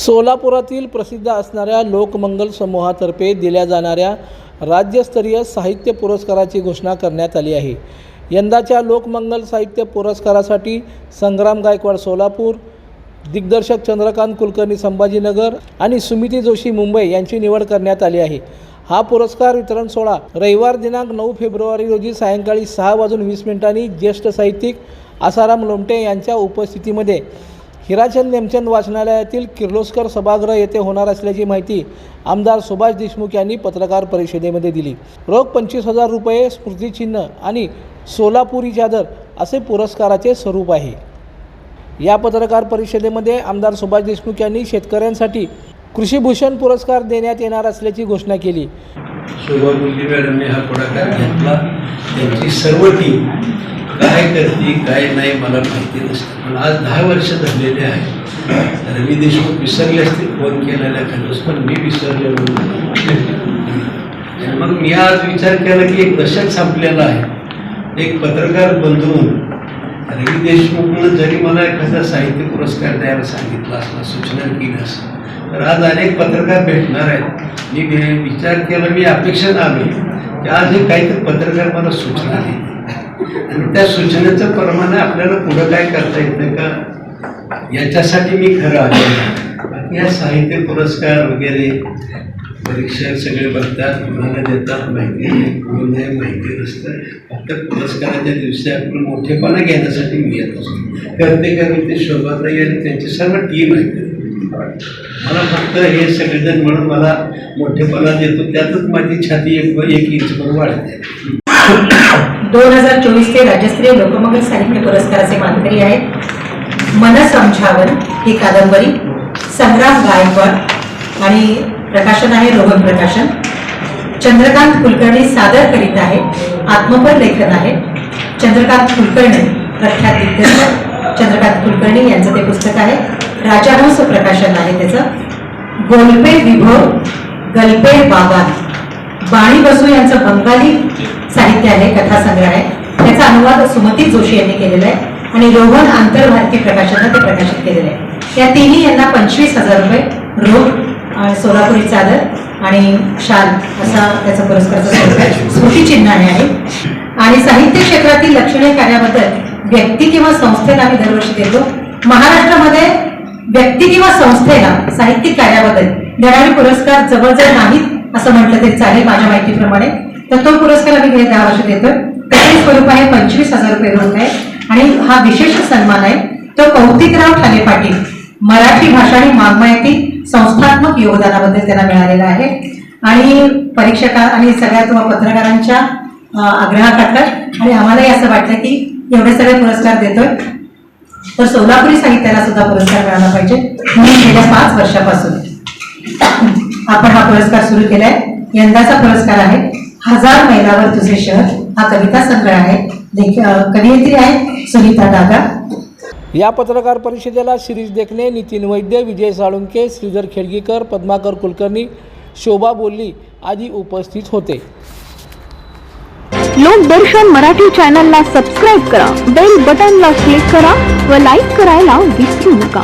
सोलापुरातील प्रसिद्ध असणाऱ्या लोकमंगल समूहातर्फे दिल्या जाणाऱ्या राज्यस्तरीय साहित्य पुरस्काराची घोषणा करण्यात आली आहे. यंदाच्या लोकमंगल साहित्य पुरस्कारासाठी संग्राम गायकवाड सोलापूर दिग्दर्शक चंद्रकांत कुलकर्णी संभाजीनगर आणि सुमिती जोशी मुंबई यांची निवड करण्यात आली आहे. हा पुरस्कार वितरण सोहळा रविवार दिनांक नऊ फेब्रुवारी रोजी सायंकाळी सहा वाजून वीस मिनिटांनी ज्येष्ठ साहित्यिक आसाराम लोमटे यांच्या उपस्थितीमध्ये हिराचंद नेमचंद वाचनालयातील किर्लोस्कर सभागृह येथे होणार असल्याची माहिती आमदार सुभाष देशमुख यांनी पत्रकार परिषदेमध्ये दिली. रोख पंचवीस हजार रुपये स्मृतिचिन्ह आणि सोलापुरी चादर असे पुरस्काराचे स्वरूप आहे. या पत्रकार परिषदेमध्ये आमदार सुभाष देशमुख यांनी शेतकऱ्यांसाठी कृषीभूषण पुरस्कार देण्यात येणार असल्याची घोषणा केली. शोभा मॅडमने हा पुढाकार घेतला. त्यांची सर्व टीम काय करते काय नाही मला माहिती नसते. पण आज दहा वर्ष झालेले आहे. रवी देशमुख विसरले असतील फोन केलेल्या खरंच पण मी विसरलेलो मग मी आज विचार केला की एक दशक संपलेलं आहे. एक पत्रकार बंधून रवी देशमुखनं जरी मला एखादा साहित्य पुरस्कार द्यायला सांगितला असला सूचना केली असं तर आज अनेक पत्रकार भेटणार आहेत. मी विचार केला मी अपेक्षा आलो की आज हे काहीतरी पत्रकार मला सूचना देते त्या सूचनेचं प्रमाणे आपल्याला पुढं काय करता येतं का? याच्यासाठी मी खरं आलो या साहित्य पुरस्कार वगैरे परीक्षा सगळे बघतात कुणाला देतात माहिती नाही कोण नाही माहिती नसतं. फक्त पुरस्काराच्या दिवशी आपण मोठेपणा घेण्यासाठी मी येत असतो. करते ते शोभाताई आणि त्यांची सर्व टीम आहे. मला फक्त हे सगळेजण म्हणून मला मोठेपणा देतो. त्यातच माझी छाती एक एक इंचभर वाढते. दोन हजार चोवीस ते राज्यस्तरीय लोकमंगल साहित्य पुरस्काराचे मानकरी आहेत. मन समझावन ही कादंबरी संग्राम गायकवाड आणि प्रकाशन आहे रोहन प्रकाशन. चंद्रकांत कुलकर्णी सादर करीत आहे आत्मपर लेखन आहे. चंद्रकांत कुलकर्णी प्रख्यात दिग्दर्शक चंद्रकांत कुलकर्णी यांचं ते पुस्तक आहे. राजाहंस प्रकाशन आहे त्याचं. गोलपे विभव गल्पे बागान बाणी बसू यांचं बंगाली साहित्य आहे कथासंग्रह आहे. त्याचा अनुवाद सुमती जोशी यांनी केलेला आहे आणि रोहन आंतरभारती प्रकाशनानं ते प्रकाशित केलेलं आहे. या तिन्ही यांना पंचवीस हजार रुपये रोख आणि सोलापुरी चादर आणि शाल असा त्याचा पुरस्कारचा आहे. स्मृतिचिन्ह आहे आहे. आणि साहित्य क्षेत्रातील लक्षणीय कार्याबद्दल व्यक्ती किंवा संस्थेला आम्ही दरवर्षी देतो. महाराष्ट्रामध्ये व्यक्ती किंवा संस्थेला साहित्यिक कार्याबद्दल देणारे पुरस्कार जवळजवळ नाहीत. असं म्हटलं तरी चालेल माझ्या माहितीप्रमाणे. तर तो पुरस्कार आम्ही गेले दहा वर्ष देतोय त्याचे स्वरूप आहे पंचवीस हजार रुपये रोख आहे. आणि हा विशेष सन्मान आहे. तो कौतिकराव ठाले पाटील मराठी भाषा आणि मागमाहिती संस्थात्मक योगदानाबद्दल त्यांना मिळालेला आहे. आणि परीक्षका आणि सगळ्या तुम्हा पत्रकारांच्या आग्रहाखातर. आणि आम्हालाही असं वाटलं की एवढे सगळे पुरस्कार देतोय. तर सोलापुरी साहित्याला सुद्धा पुरस्कार मिळाला पाहिजे. म्हणून गेल्या पाच वर्षापासून. आपण हा पुरस्कार सुरू केलाय. यंदाचा पुरस्कार आहे. हजार मैलावर तुझे शहर. हा कविता संग्रह आहे. कवयित्री आहे सुनीता दादा. या पत्रकार परिषदेला शिरीष देखणे नितीन वैद्य विजय साळुंके श्रीधर खेडगीकर पद्माकर कुलकर्णी शोभा बोल्ली आदी उपस्थित होते. लोकदर्शन मराठी चॅनलला सबस्क्राईब करा. बेल बटनला क्लिक करा व लाईक करायला विसरू नका.